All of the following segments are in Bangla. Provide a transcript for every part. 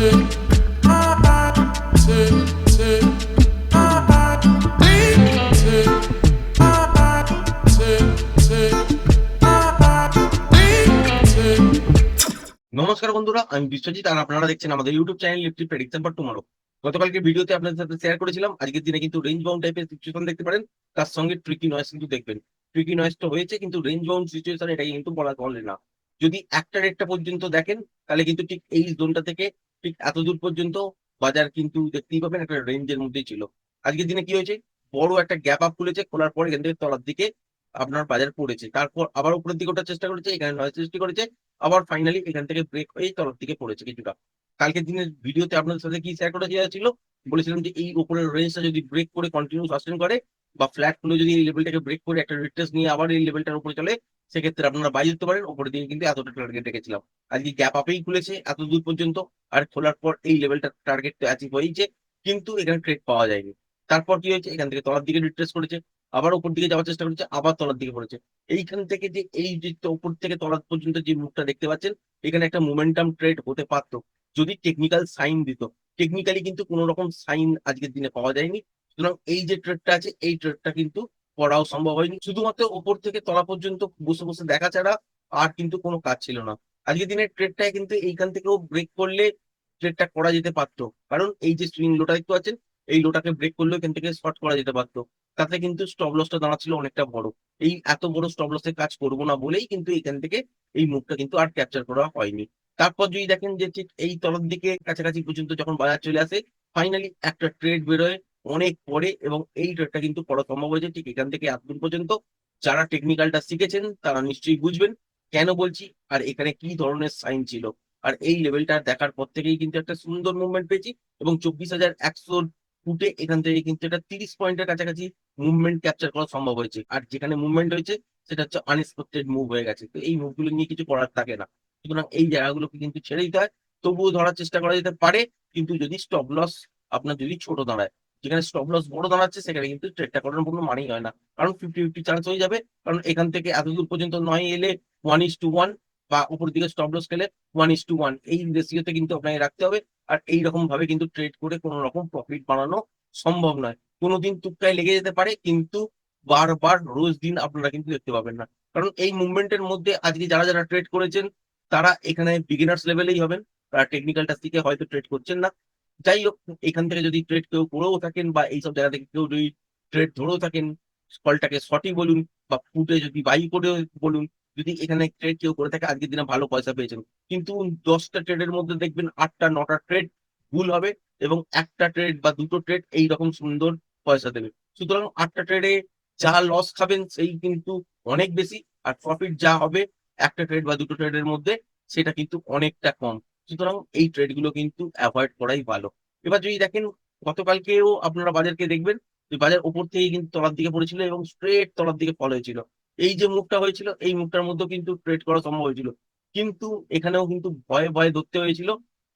নমস্কার বন্ধুরা, আমি বিশ্বজিৎ আর আপনারা দেখছেন আমাদের YouTube channel Nifty prediction for tomorrow গতকালকে ভিডিওতে আপনাদের সাথে শেয়ার করেছিলাম, আজকের দিনে কিন্তু রেঞ্জ বাউন্ড টাইপের সিচুয়েশন দেখতে পারেন, তার সঙ্গে ট্রিকি নয়েস কিন্তু দেখবেন। ট্রিকি নয়েস তো হয়েছে, কিন্তু রেঞ্জ বাউন্ড সিচুয়েশন এটাই কিন্তু বলা চলে না। যদি একটা রেটটা পর্যন্ত দেখেন, তাহলে কিন্তু ঠিক এই জোনটা থেকে ঠিক এত দূর পর্যন্ত বাজার কিন্তু দেখতেই পাবেন একটা রেঞ্জের মধ্যেই ছিল। আজকের দিনে কি হয়েছে? বড় একটা গ্যাপ আপ খুলেছে, খোলার পর এখান থেকে তলার দিকে আপনার বাজার পড়েছে। তারপর আবার উপরের দিকে ওঠার চেষ্টা করেছে, এখানে নয় সৃষ্টি করেছে, আবার ফাইনালি এখান থেকে ব্রেক হয়ে তলার দিকে পড়েছে কিছুটা। কালকের দিনের ভিডিওতে আপনাদের সাথে কি শেয়ার করা ছিল? বলেছিলাম যে এই উপরের রেঞ্জটা যদি ব্রেক করে কন্টিনিউ সাস্টেন করে বা ফ্ল্যাট খুলে যদি এই লেভেলটাকে ব্রেক করে একটা রিটেস্ট নিয়ে আবার এই লেভেলটার উপরে চলে, সেক্ষেত্রে আপনারা বাই দিতে পারেন। উপরের দিকে কিন্তু এতটা টার্গেট রেখেছিলাম। আজকে গ্যাপ আপেই খুলেছে এত দূর পর্যন্ত, আর খোলার পর এই লেভেলটা টার্গেট তো অ্যাচিভ হয়েছে কিন্তু এখানে ট্রেড পাওয়া যায়নি। তারপর কি হয়েছে? এখান থেকে তলার দিকে রিট্রেস করেছে, আবার উপর দিকে যাওয়ার চেষ্টা করেছে, আবার তলার দিকে পড়েছে এইখান থেকে যে এই যে উপর থেকে তলার পর্যন্ত যে মুখটা দেখতে পাচ্ছেন, এখানে একটা মোমেন্টাম ট্রেড হতে পারতো। যদি টেকনিক্যাল সাইন দিত টেকনিক্যালি কিন্তু কোনো রকম সাইন আজকের দিনে পাওয়া যায়নি। সুতরাং এই যে ট্রেডটা আছে, এই ট্রেডটা কিন্তু করাও সম্ভব হয়নি। শুধুমাত্র ওপর থেকে তলা পর্যন্ত বসে বসে দেখা ছাড়া আর কিন্তু কোনো কাজ ছিল না। আজকের দিনের ট্রেডটায় কিন্তু এইখান থেকেও ব্রেক করলে ট্রেডটা করা যেতে পারতো। কারণ এই যে সুইং লোটা দেখতে পাচ্ছেন এই লোটাকে ব্রেক করলেও এখান থেকে শর্ট করা যেতে পারতো। তাতে কিন্তু স্টপ লসটা দাঁড়াচ্ছিল অনেকটা বড়। এই এত বড় স্টপ লসের কাজ করব না বলেই কিন্তু এখান থেকে এই মুভটা কিন্তু আর ক্যাপচার করা হয়নি। তারপর যদি দেখেন যে ঠিক এই তলার দিকে কাছাকাছি পর্যন্ত যখন বাজার চলে আসে ফাইনালি একটা ট্রেড বেরোয়। অনেক পরে এবং এই ট্রেডটা কিন্তু পড়া সম্ভব হয়েছে ঠিক এখান থেকে এতদূর পর্যন্ত যারা টেকনিক্যালটা শিখেছেন তারা নিশ্চয়ই বুঝবেন কেন বলছি আর এখানে কি ধরনের সাইন ছিল। আর এই লেভেলটা দেখার পর থেকেই কিন্তু একটা সুন্দর মুভমেন্ট পেয়েছি এবং চব্বিশ হাজার একশোর ফুটে এখান থেকে কিন্তু একটা তিরিশ পয়েন্টের কাছাকাছি মুভমেন্ট ক্যাপচার করা সম্ভব হয়েছে। আর যেখানে মুভমেন্ট হয়েছে সেটা হচ্ছে আনএক্সপেক্টেড মুভ হয়ে গেছে। তো এই মুভগুলো নিয়ে কিছু করার থাকে না। সুতরাং এই জায়গাগুলোকে কিন্তু ছেড়ে দিতে হয়। তবুও ধরার চেষ্টা করা যেতে পারে, কিন্তু যদি স্টপ লস আপনার যদি ছোট দাঁড়ায় যেখানে স্টপ লস বড় দাঁড়াচ্ছে, সেখানে কিন্তু ট্রেডটা করার কোনো মানেই হয় না। কারণ ফিফটি ফিফটি চান্স হয়ে যাবে, কারণ এখান থেকে এত দূর পর্যন্ত নয় এলে ওয়ান ইস টু ওয়ান বা উপর দিকে স্টপ লস গেলে ওয়ান ইস টু ওয়ান এই রেশিওতে কিন্তু আপনাকে রাখতে হবে, আর এই রকম ভাবে কিন্তু ট্রেড করে কোনো রকম প্রফিট বানানো সম্ভব নয়। কোনোদিন টুকটায় লেগে যেতে পারে, কিন্তু বারবার রোজ দিন আপনারা কিন্তু দেখতে পাবেন না। কারণ এই মুভমেন্টের মধ্যে আজকে যারা যারা ট্রেড করেছেন, তারা এখানে বিগিনার্স লেভেলেই হবেন। তারা টেকনিক্যালটা শিখে হয়তো ট্রেড করছেন না। যাই হোক এখান থেকে যদি ট্রেড কেউ করেও থাকেন বা এইসব জায়গা থেকে কেউ যদি ট্রেড ধরেও থাকেন কলটাকে সঠিক বলুন বা ফুটে যদি বাই করে বলুন, যদি এখানে ট্রেড কেউ করে থাকে, আজকের দিনে ভালো পয়সা পেয়েছেন কিন্তু দশটা ট্রেডের মধ্যে দেখবেন আটটা, নটা ট্রেড ভুল হবে এবং একটা ট্রেড বা দুটো ট্রেড এই রকম সুন্দর পয়সা দেবে। সুতরাং আটটা ট্রেডে যা লস খাবেন, সেই কিন্তু অনেক বেশি, আর প্রফিট যা হবে, একটা ট্রেড বা দুটো ট্রেডের মধ্যে, সেটা কিন্তু অনেকটা কম। সুতরাং এই ট্রেডগুলো কিন্তু অ্যাভয়েড করাই ভালো। এবার যদি দেখেন, গতকালকেও আপনারা বাজারকে দেখবেন বাজার উপর থেকে কিন্তু তলার দিকে পড়েছিল এবং স্ট্রেট তলার দিকে ফল হয়েছিল। এই যে মুখটা হয়েছিল, এই মুখটার মধ্যেও কিন্তু ট্রেড করা সম্ভব হয়েছিল। কিন্তু এখানেও কিন্তু ভয়ে ভয়ে ধরতে হয়েছিল,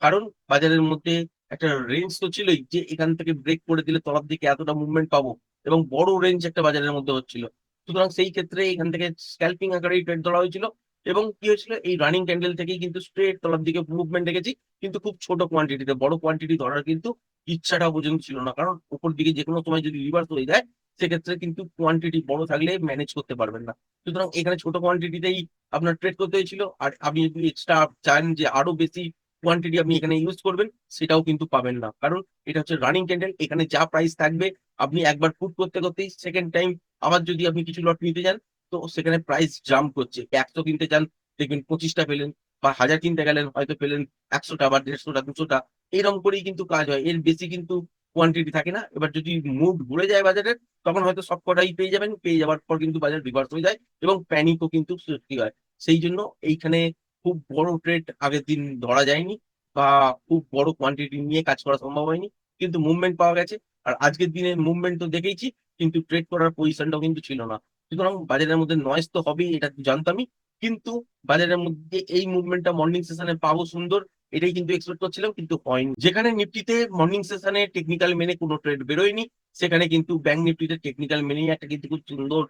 কারণ বাজারের মধ্যে একটা রেঞ্জ তো ছিলই, যে এখান থেকে ব্রেক করে দিলে তলার দিকে এতটা মুভমেন্ট পাবো এবং বড় রেঞ্জ একটা বাজারের মধ্যে হচ্ছিল। সুতরাং সেই ক্ষেত্রে এখান থেকে স্ক্যাল্পিং আকারে ট্রেড ধরা হয়েছিল। এবং কি হয়েছিল? এই রানিং ক্যান্ডেল থেকেই কিন্তু স্ট্রেট তলার দিকে মুভমেন্ট দেখেছি। কিন্তু খুব ছোট কোয়ান্টিটিতে বড় কোয়ান্টিটি ধরার কিন্তু ইচ্ছাটা পর্যন্ত ছিল না। কারণ উপর দিকে যে কোনো সময় যদি রিভার্স হয়ে যায়, সেক্ষেত্রে কিন্তু কোয়ান্টিটি বড় থাকলে ম্যানেজ করতে পারবেন না। সুতরাং এখানে ছোট কোয়ান্টিটিতেই আপনার ট্রেড করতে হয়েছিল। আর আপনি যদি এক্সট্রা চান যে আরও বেশি কোয়ান্টিটি আপনি এখানে ইউজ করবেন, সেটাও কিন্তু পাবেন না। কারণ এটা হচ্ছে রানিং ক্যান্ডেল এখানে যা প্রাইস থাকবে, আপনি একবার পুট করতে করতেই সেকেন্ড টাইম আবার যদি আপনি কিছু লট নিতে যান তো সেখানে প্রাইস জাম্প করছে। একশো কিনতে চান, দেখবেন পঁচিশটা পেলেন বা হাজার কিনতে গেলেন, হয়তো পেলেন একশোটা বা দেড়শোটা, দুশোটা এরকম করেই কিন্তু কাজ হয়। এর বেশি কিন্তু কোয়ান্টিটি থাকে না। এবার যদি মুড ঘুরে যায় বাজারের, তখন হয়তো সব কটাই পেয়ে যাবেন। পেয়ে যাওয়ার পর কিন্তু বাজার রিভার্স হয়ে যায় এবং প্যানিকও কিন্তু সৃষ্টি হয়। সেই জন্য এইখানে খুব বড় ট্রেড আগের দিন ধরা যায়নি বা খুব বড় কোয়ান্টিটি নিয়ে কাজ করা সম্ভব হয়নি। কিন্তু মুভমেন্ট পাওয়া গেছে। আর আজকের দিনে মুভমেন্ট তো দেখেইছি, কিন্তু ট্রেড করার পজিশনটাও কিন্তু ছিল না। সুতরাং বাজারের মধ্যে নয়েজ তো হবেই, এটা জানতামই। কিন্তু বাজারের মধ্যে এই মুভমেন্টটা মর্নিং সেশনে পাবো সুন্দর, এটাই কিন্তু এক্সপেক্ট করছিলাম, কিন্তু হয়নি। যেখানে নিফটিতে মর্নিং সেশনে টেকনিক্যাল মেনে কোনো ট্রেড বেরোয়নি, সেখানে কিন্তু ব্যাংক নিফটিতে টেকনিক্যাল মেনেই একটা কিন্তু খুব সুন্দর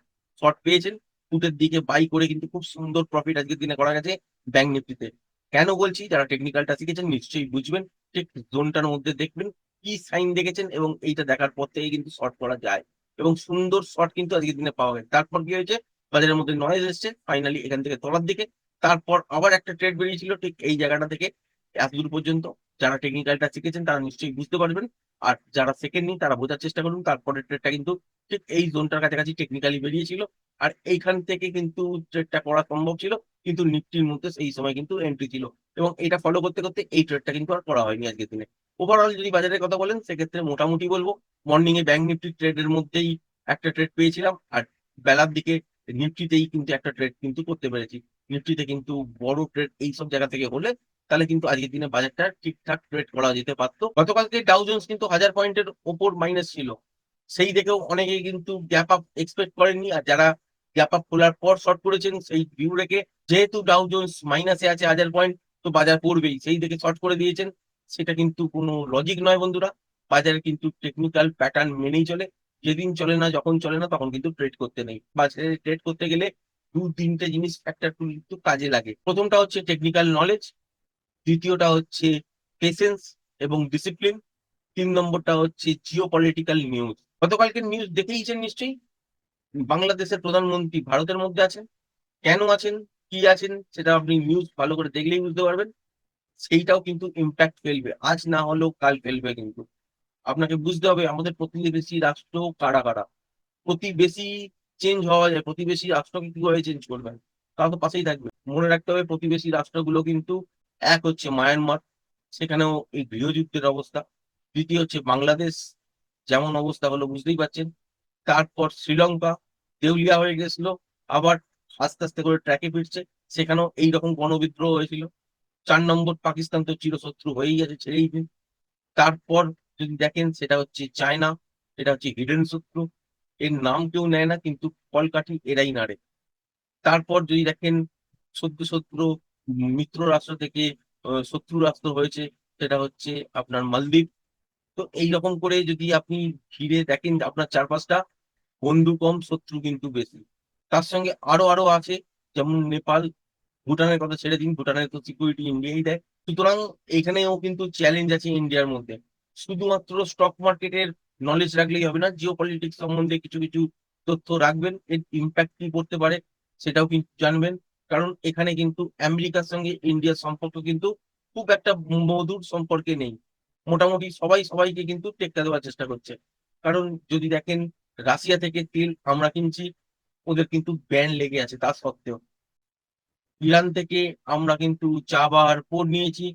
শর্ট পেয়েছেন। ফুটের দিকে বাই করে কিন্তু খুব সুন্দর প্রফিট আজকের দিনে করা গেছে ব্যাংক নিফটিতে। কেন বলছি? যারা টেকনিক্যালটা শিখেছেন নিশ্চয়ই বুঝবেন, ঠিক জোনটার মধ্যে দেখবেন, কি সাইন দেখেছেন এবং এইটা দেখার পর থেকে কিন্তু শর্ট করা যায়। এবং সুন্দর শট কিন্তু আজকের দিনে পাওয়া গেছে তারপর কি হয়েছে? বাজারের মধ্যে নয়েজ এসছে। ফাইনালি এখান থেকে তলার দিকে। তারপর আবার একটা ট্রেড বেরিয়েছিল ঠিক এই জায়গাটা থেকে এতদূর পর্যন্ত। যারা টেকনিক্যালটা শিখেছেন তারা নিশ্চয়ই বুঝতে পারবেন। আর যারা সেকেন্ড নিন তারা বোঝার চেষ্টা করুন। তারপরের ট্রেডটা কিন্তু ঠিক এই জোনটার কাছাকাছি টেকনিক্যালি বেরিয়েছিল। আর এইখান থেকে কিন্তু ট্রেডটা করা সম্ভব ছিল। কিন্তু নিফটির মধ্যে সেই সময় কিন্তু এন্ট্রি ছিল। এবং এটা ফলো করতে করতে এই ট্রেডটা কিন্তু আর করা হয়নি আজকের দিনে। ওভারঅল যদি বাজারের কথা বলেন, সেক্ষেত্রে মোটামুটি বলব মর্নিং এ ব্যাংক নিফটি ট্রেডের মধ্যেই একটা ট্রেড পেয়েছিলাম, আর বেলার দিকে নিফটিতেই কিন্তু একটা ট্রেড কিন্তু করতে পেরেছি। নিফটিতে কিন্তু বড় ট্রেড এইসব জায়গা থেকে হলে, তাহলে কিন্তু আজকের দিনে বাজারটা ঠিকঠাক ট্রেড করা যেতে পারতো। গতকালকে ডাউ জোন্স কিন্তু হাজার পয়েন্টের ওপর মাইনাস ছিল। সেই দেখেও অনেকে কিন্তু গ্যাপ আপ এক্সপেক্ট করেননি, আর যারা গ্যাপ আপ খোলার পর শর্ট করেছেন, সেই ভিউ রেখে যেহেতু ডাউ জোন্স মাইনাসে আছে হাজার পয়েন্ট তো বাজার পড়বেই। সেই দেখে শর্ট করে দিয়েছেন। সেটা কিন্তু কোনো লজিক নয় বন্ধুরা। বাজারে কিন্তু টেকনিক্যাল প্যাটার্ন মেনেই চলে। যেদিন চলে না, যখন চলে না, তখন কিন্তু ট্রেড করতে নেই। বাজারে ট্রেড করতে গেলে দু, তিনটে জিনিস একটা কিন্তু কাজে লাগে। প্রথমটা হচ্ছে টেকনিক্যাল নলেজ দ্বিতীয়টা হচ্ছে পেশেন্স এবং ডিসিপ্লিন তিন নম্বরটা হচ্ছে জিও পলিটিক্যাল নিউজ গতকালকে নিউজ দেখেইছেন নিশ্চয়ই? বাংলাদেশের প্রধানমন্ত্রী ভারতের মধ্যে আছেন। কেন আছেন? কি আছেন সেটা আপনি নিউজ ভালো করে দেখলেই বুঝতে পারবেন। সেইটাও কিন্তু ইম্প্যাক্ট ফেলবে। আজ না হলেও কাল ফেলবে কিন্তু। আপনাকে বুঝতে হবে, আমাদের প্রতিবেশী রাষ্ট্র কারা কারা? প্রতিবেশী চেঞ্জ হওয়া যায়, প্রতিবেশী রাষ্ট্রকে কীভাবে চেঞ্জ করবেন তারা তো পাশেই থাকবে। মনে রাখতে হবে, প্রতিবেশী রাষ্ট্রগুলো কিন্তু এক হচ্ছে মায়ানমার, সেখানেও এই গৃহযুদ্ধের অবস্থা। দ্বিতীয় হচ্ছে বাংলাদেশ, যেমন অবস্থা হলো বুঝতেই পারছেন। তারপর শ্রীলঙ্কা, দেউলিয়া হয়ে গেছিল। আবার আস্তে আস্তে করে ট্র্যাকে ফিরছে। সেখানেও এইরকম গণবিদ্রোহ হয়েছিল। চার নম্বর পাকিস্তান তো চিরশত্রু হয়েই আছে ছেড়েই দিন। তারপর যদি দেখেন, সেটা হচ্ছে চায়না, এটা হচ্ছে হিডেন শত্রু। এর নাম কেউ নেয় না, কিন্তু কলকাঠি এরাই নাড়ে। তারপর যদি দেখেন, সদ্য শত্রু, মিত্র রাষ্ট্র থেকে শত্রু রাষ্ট্র হয়েছে, সেটা হচ্ছে আপনার মালদ্বীপ। তো এইরকম করে যদি আপনি ঘিরে দেখেন, আপনার চারপাশটা বন্ধু কম শত্রু কিন্তু বেশি। তার সঙ্গে আরও আরও আছে। যেমন নেপাল, ভুটানের কথা ছেড়ে দিন। ভুটানের তো সিকিউরিটি ইন্ডিয়াই দেয়। সুতরাং এখানেও কিন্তু চ্যালেঞ্জ আছে ইন্ডিয়ার মধ্যে। শুধুমাত্র স্টক মার্কেটের নলেজ রাখলেই হবে না জিও পলিটিক্স সম্বন্ধে কিছু কিছু তথ্য রাখবেন। এর ইম্প্যাক্ট কি করতে পারে সেটাও কিন্তু জানবেন। কারণ এখানে কিন্তু আমেরিকার সঙ্গে ইন্ডিয়ার সম্পর্ক কিন্তু খুব একটা মধুর সম্পর্কে নেই। মোটামুটি সবাই সবাইকে কিন্তু টেক্কা দেওয়ার চেষ্টা করছে। কারণ যদি দেখেন রাশিয়া থেকে তেল আমরা কিনছি ওদের কিন্তু ব্যান লেগে আছে, তা সত্ত্বেও। ইরান থেকে আমরা কিন্তু চা, বা পোর নিয়েছি,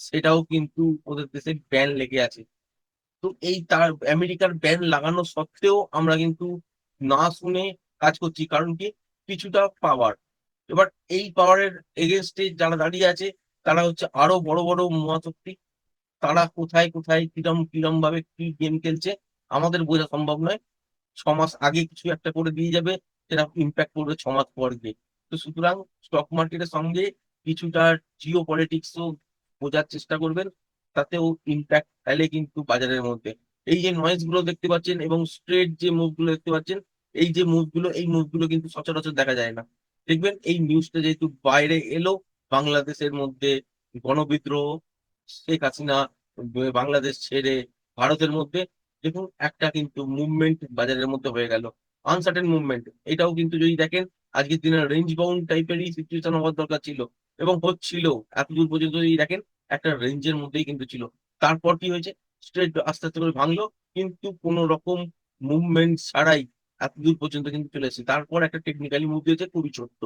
সেটাও কিন্তু ওদের দেশে ব্যান লেগে আছে। তো এই তার আমেরিকার ব্যান লাগানো সত্ত্বেও আমরা কিন্তু না শুনে কাজ করছি, কারণ কি? কিছুটা পাওয়ার এবার এই পাওয়ারের এগেনস্টে যারা দাঁড়িয়ে আছে, তারা হচ্ছে আরও বড় বড় মহাশক্তি। তারা কোথায় কোথায়, কিরম কিরম ভাবে কি গেম খেলছে, আমাদের বোঝা সম্ভব নয়। ছ মাস আগে কিছু একটা করে দিয়ে যাবে সেটা ইম্প্যাক্ট করবে ছ মাস পর গিয়ে। তো সুতরাং স্টক মার্কেটের সঙ্গে কিছুটা জিও পলিটিক্সও বোঝার চেষ্টা করবেন, তাতেও ইম্প্যাক্ট ফেলে কিন্তু বাজারের মধ্যে। এই যে নয়েজগুলো দেখতে পাচ্ছেন এবং স্ট্রেট যে মুভগুলো দেখতে পাচ্ছেন, এই যে মুভগুলো, এই মুভগুলো কিন্তু সচরাচর দেখা যায় না। দেখবেন এই নিউজটা যেহেতু বাইরে এলো, বাংলাদেশের মধ্যে গণবিদ্রোহ, শেখ হাসিনা বাংলাদেশ ছেড়ে ভারতের মধ্যে, দেখুন একটা কিন্তু মুভমেন্ট বাজারের মধ্যে হয়ে গেল। আনসার্টেন মুভমেন্ট এটাও কিন্তু যদি দেখেন, আজকের দিনে রেঞ্জ বাউন্ড টাইপেরই সিচুয়েশন হওয়ার দরকার ছিল এবং হচ্ছিল। এতদূর পর্যন্ত যদি দেখেন, একটা রেঞ্জের মধ্যেই কিন্তু ছিল। তারপর কি হয়েছে? স্ট্রেট আস্তে আস্তে করে ভাঙলো, কিন্তু কোনো রকম মুভমেন্ট ছাড়াই এতদূর পর্যন্ত কিন্তু চলে এসেছে। তারপর একটা টেকনিক্যালি মুভ দিয়েছে খুবই ছোট্ট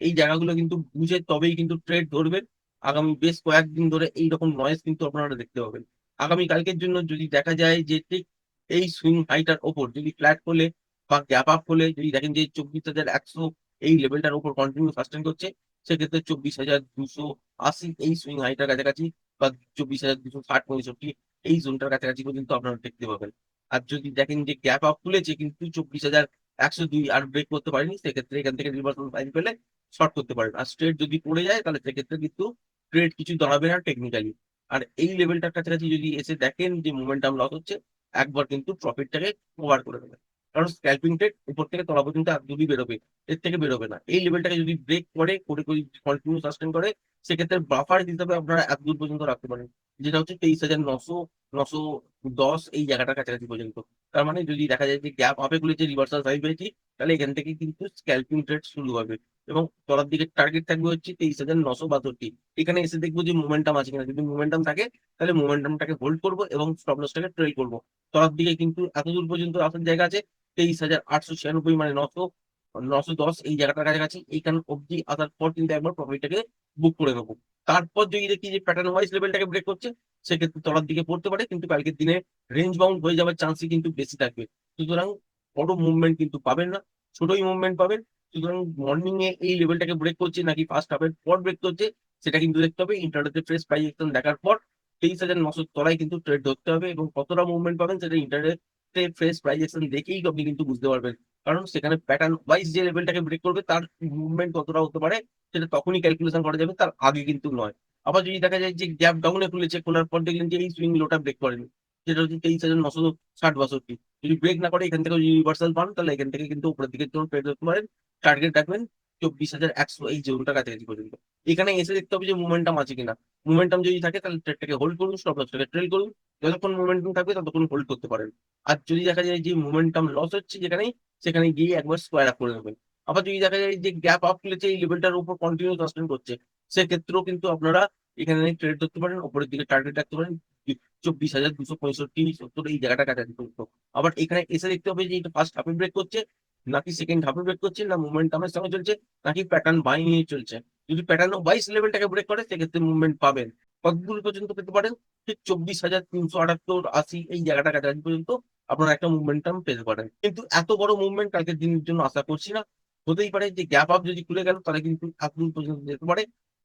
এই জায়গাগুলো কিন্তু বুঝে তবেই কিন্তু ট্রেড ধরবেন আগামী বেশ কয়েকদিন ধরে এই রকম নয়েজ কিন্তু আপনারা দেখতে পাবেন। আগামী কালকের জন্য যদি দেখা যায় যে ঠিক এই সুইং হাইটার ওপর, যদি ফ্ল্যাট হলে বা গ্যাপ আপ হলে যদি দেখেন যে চব্বিশ হাজার একশো এই লেভেলটার উপর কন্টিনিউ সাস্টেন করছে, সেক্ষেত্রে চব্বিশ হাজার দুশো আশি এই সুইং হাইটার কাছাকাছি বা চব্বিশ হাজার দুশো ষাট পঁয়ষট্টি এই জোনটার কাছাকাছি পর্যন্ত আপনারা দেখতে পাবেন। আর যদি দেখেন যে গ্যাপ আপ খুলেছে কিন্তু চব্বিশ হাজার একশো দুই আর ব্রেক করতে পারেনি, সেক্ষেত্রে এখান থেকে রিভার্সাল সাইন পেলে শর্ট করতে পারেন। আর স্ট্রেট যদি পড়ে যায়, তাহলে সেক্ষেত্রে কিন্তু ট্রেড কিছু দাঁড়াবে না টেকনিক্যালি আর এই লেভেলটার কাছাকাছি যদি এসে দেখেন যে মোমেন্টাম লস হচ্ছে, একবার কিন্তু প্রফিটটাকে কভার করে দেবেন। কারণ স্ক্যাল্পিং ট্রেড উপর থেকে তলা পর্যন্ত একদমই বেরোবে, এর থেকে বেরোবে না। এই লেভেলটাকে যদি ব্রেক করে করে করে কন্টিনিউ সাস্টেন করে, সেক্ষেত্রে বাফার হিসাবে আপনারা এত দূর পর্যন্ত রাখতে পারেন। যেটা হচ্ছে তেইশ হাজার নশো নশো দশ এই জায়গাটার কাছাকাছি পর্যন্ত। তার মানে যদি দেখা যায় যে গ্যাপ আপে খুলেছে রিভার্সাল সাইড পেয়েছি, তাহলে এখান থেকে কিন্তু স্ক্যালপিং ট্রেড শুরু হবে। এবং তলার দিকে টার্গেট থাকবে হচ্ছে তেইশ হাজার নশো বাষট্টি। এখানে এসে দেখব যে মোমেন্টাম আছে কিনা। যদি মোমেন্টাম থাকে, তাহলে মোমেন্টামটাকে হোল্ড করব এবং স্টপ লসটাকে ট্রেল করব। তলার দিকে কিন্তু এত দূর পর্যন্ত আসার জায়গা আছে তেইশ হাজার আটশো ছিয়ানব্বই মানে নশো নশো দশ এই জায়গাটার কাছাকাছি, এইখান অব্দি আসার পর কিন্তু একবার প্রফিটটাকে বুক করে নেব। তারপর যদি দেখি যে প্যাটার্ন ওয়াইজ লেভেলটাকে ব্রেক করছে, সেক্ষেত্রে তলার দিকে পড়তে পারে, কিন্তু কালকের দিনে রেঞ্জ বাউন্ড হয়ে যাওয়ার চান্সই কিন্তু বেশি থাকবে। সুতরাং বড় মুভমেন্ট কিন্তু পাবেন না, ছোটই মুভমেন্ট পাবেন। সুতরাং মর্নিং এ এই লেভেলটাকে ব্রেক করছে, নাকি ফার্স্ট হাফের পর ব্রেক করছে, সেটা কিন্তু দেখতে হবে। ইন্টারনেটে ফ্রেশ একদম দেখার পর তেইশ হাজার নশো তলায় কিন্তু ট্রেড ধরতে হবে এবং কতটা মুভমেন্ট পাবেন সেটা ইন্টারনেটে ফ্রেশ প্রাইস দেখেই আপনি কিন্তু বুঝতে পারবেন। কারণ সেখানে প্যাটার্ন ওয়াইজ যে লেভেলটাকে ব্রেক করবে, তার মুভমেন্ট কতটা হতে পারে, সেটা তখনই ক্যালকুলেশন করা যাবে, তার আগে কিন্তু নয়। আবার যদি দেখা যায় যে গ্যাপ ডাউনে খুলেছে, খোলার পর দেখলেন যে এই সুইং লোটা ব্রেক করেনি যেটা হচ্ছে তেইশ হাজার নশো ষাট বাষট্টি যদি ব্রেক না করে, এখান থেকে ইউনিভার্সাল পান, তাহলে এখান থেকে কিন্তু উপরের দিকে জন্য ট্রেড করতে পারেন টার্গেট রাখবেন চব্বিশ হাজার একশো এই জোনটা কাছাকাছি পর্যন্ত এখানে এসে দেখতে হবে যে মুভমেন্টাম আছে কিনা। মুভমেন্টাম যদি থাকে, তাহলে ট্রেডটাকে হোল্ড করুন স্টপ লসটাকে ট্রেল করুন। যতক্ষণ মুভমেন্টাম থাকবে, ততক্ষণ হোল্ড করতে পারেন। আর যদি দেখা যায় যে মুভমেন্টাম লস হচ্ছে যেখানেই, সেখানে গিয়ে একবার স্কোয়ার আপ করে নেবেন। আবার যদি দেখা যায় যে গ্যাপ আপ খুলেছে, এই লেভেলটার উপর কন্টিনিউ সাস্টেন করছে, সেক্ষেত্রেও কিন্তু আপনারা এখানে ট্রেড করতে পারেন ওপরের দিকে টার্গেট রাখতে পারেন। চব্বিশ হাজার দুশো পঁয়ষট্টি, সত্তর, এই জায়গাটা কাছাকাছি পর্যন্ত। আবার এখানে এসে দেখতে হবে যে এটা ফার্স্ট হাফে ব্রেক করছে নাকি সেকেন্ড হাফে ব্রেক করছে, না মুভমেন্ট মুভমেন্টামের সঙ্গে চলছে, নাকি প্যাটার্ন বাই নিয়ে চলছে? যদি প্যাটার্ন বাইশ লেভেলটাকে ব্রেক করে, সেক্ষেত্রে মুভমেন্ট পাবেন। কতদূর পর্যন্ত পেতে পারেন? ঠিক চব্বিশ হাজার তিনশো আটাত্তর আশি এই জায়গাটা কাছাকাছি পর্যন্ত আপনারা একটা মুভমেন্ট মুভমেন্টাম পেতে পারেন। কিন্তু এত বড় মুভমেন্ট কালকের দিনের জন্য আশা করছি না। হতেই পারে যে গ্যাপ আপ যদি খুলে গেল, তাহলে কিন্তু এতদূর পর্যন্ত যেতে পারে।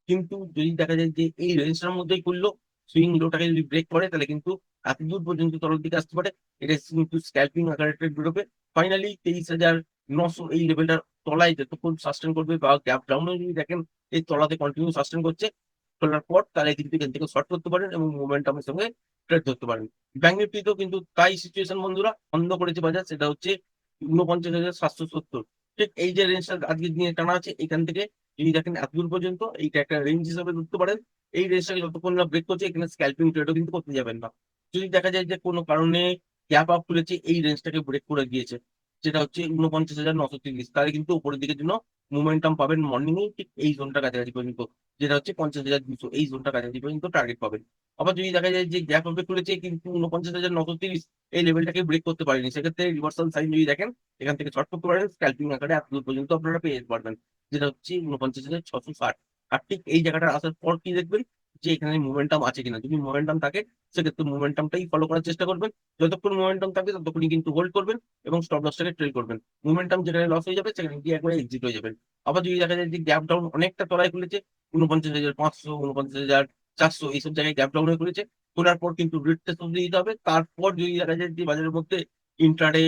কিন্তু যদি দেখা যায় যে এই রেঞ্জটার মধ্যেই করল সুইং লোটাকে যদি ব্রেক করে, তাহলে কিন্তু এত দূর পর্যন্ত তলার দিকে আসতে পারে। এটা কিন্তু স্ক্যাল্পিং আকারে ট্রেড বেরোবে ফাইনালি তেইশ হাজার নশো এই লেভেলটার তলায় যতক্ষণ সাস্টেন করবে বা গ্যাপ ডাউনে যদি দেখেন, এই তলাতে কন্টিনিউ সাস্টেন করছে তোলার পর তাহলে কিন্তু এখান থেকে শর্ট করতে পারেন এবং মোমেন্টামের সঙ্গে ট্রেড ধরতে পারেন। ব্যাংক নিফটিতেও কিন্তু তাই সিচুয়েশন বন্ধুরা বন্ধ করেছে বাজার, সেটা হচ্ছে উনপঞ্চাশ হাজার সাতশো সত্তর। ঠিক এই যে রেঞ্জটা আজকের দিনে টানা আছে, এখান থেকে যদি দেখেন এত দূর পর্যন্ত এইটা একটা রেঞ্জ হিসাবে ধরতে পারেন। এই রেঞ্জটাকে যতক্ষণ না ব্রেক করছে, এখানে স্ক্যাল্পিং ট্রেডও কিন্তু করতে যাবেন না। যদি দেখা যায় যে কোনো কারণে গ্যাপ আপ খুলেছে, এই রেঞ্জটাকে ব্রেক করে গিয়েছে যেটা হচ্ছে উনপঞ্চাশ হাজার নশো তিরিশ। তাহলে কিন্তু উপরের দিকের জন্য মোমেন্টাম পাবেন মর্নিং এ, ঠিক এই জোনটা কাছাকাছি পর্যন্ত, যেটা হচ্ছে পঞ্চাশ হাজার দুশো। এই জোনটা কাছাকাছি পর্যন্ত টার্গেট পাবেন। আবার যদি দেখা যায় যে গ্যাপ আপে খুলেছে, কিন্তু উনপঞ্চাশ হাজার নশো তিরিশ, এই লেভেলটাকে ব্রেক করতে পারেনি, সেক্ষেত্রে রিভার্সাল সাইন যদি দেখেন, এখান থেকে শর্ট করতে পারেন স্ক্যাল্পিং আকারে এত দূর পর্যন্ত আপনারা পেয়ে পারবেন, যেটা হচ্ছে উনপঞ্চাশ হাজার ছশো ষাট। আর ঠিক এই জায়গাটা আসার পর কি দেখবেন যে এখানে মোমেন্টাম আছে কিনা। যদি মোমেন্টাম থাকে, সেক্ষেত্রে মোমেন্টামটাই ফলো করার চেষ্টা করবেন। যতক্ষণ মোমেন্টাম থাকবে, ততক্ষণই কিন্তু হোল্ড করবেন এবং স্টপ লসটাকে ট্রেল করবেন। মোমেন্টাম যেখানে লস হয়ে যাবে, সেখানে গিয়ে একবারে এক্সিট হয়ে যাবেন। আবার যদি দেখা যায় যে গ্যাপ ডাউন অনেকটা তলায় খুলেছে উনপঞ্চাশ হাজার, পাঁচশো উনপঞ্চাশ হাজার, চারশো, এইসব জায়গায় গ্যাপ ডাউন হয়ে খুলেছে, খোলার পর কিন্তু রিট টেস্ট দিতে হবে। তারপর যদি দেখা যায় যে বাজারের মধ্যে ইন্টারে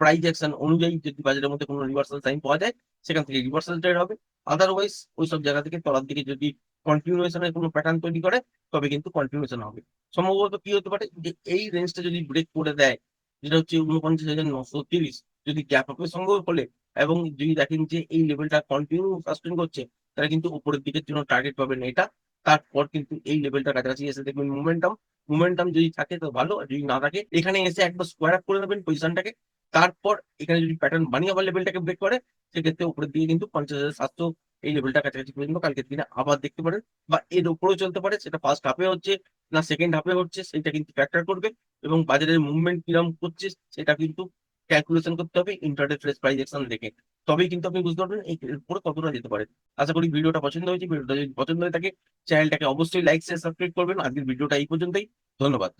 প্রাইস অ্যাকশন অনুযায়ী যদি বাজারের মধ্যে কোনো রিভার্সাল সাইন পাওয়া যায় সেখান থেকে রিভার্সাল ট্রেড হবে। আদারওয়াইজ ওই সব জায়গা থেকে তলার দিকে যদি কন্টিনিউশনের কোনো প্যাটার্ন তৈরি করে, তবে কিন্তু কন্টিনিউশন হবে। সম্ভবত কি হতে পারে যে এই রেঞ্জটা যদি ব্রেক করে দেয়, যেটা হচ্ছে উনপঞ্চাশ হাজার নশো তিরিশ, যদি গ্যাপ আপের সঙ্গে হলে, এবং যদি দেখেন যে এই লেভেলটা কন্টিনিউ সাস্টেন করছে, তাহলে কিন্তু উপরের দিকের জন্য টার্গেট পাবেন এটা তারপর কিন্তু এই লেভেলটা কাছাকাছি এসে দেখবেন মোমেন্টাম মোমেন্টাম যদি থাকে তো ভালো যদি না থাকে, এখানে এসে একবার স্কোয়ার আপ করে নেবেন পজিশনটাকে তারপর এখানে যদি প্যাটার্ন বানিয়ে আবার লেভেলটাকে ব্রেক করে, সেক্ষেত্রে উপরের দিকে কিন্তু পঞ্চাশ হাজার সাতশো এই লেভেলটা কাছাকাছি পর্যন্ত কালকের দিনে আবার দেখতে পারেন বা এর উপরেও চলতে পারে। সেটা ফার্স্ট হাফে হচ্ছে না সেকেন্ড হাফে হচ্ছে, সেটা কিন্তু ফ্যাক্টর করবে এবং বাজারের মুভমেন্ট কিরম করছে সেটা কিন্তু ক্যালকুলেশন করতে হবে ইন্টারনেট প্রাইস অ্যাকশন দেখে। তবেই কিন্তু আপনি বুঝতে পারবেন এই উপরে কতটা যেতে পারে। আশা করি ভিডিওটা পছন্দ হয়েছে, ভিডিওটা যদি পছন্দ হয়ে থাকে চ্যানেলটাকে অবশ্যই লাইক শেয়ার সাবস্ক্রাইব করবেন। আজকের ভিডিওটা এই পর্যন্তই। ধন্যবাদ।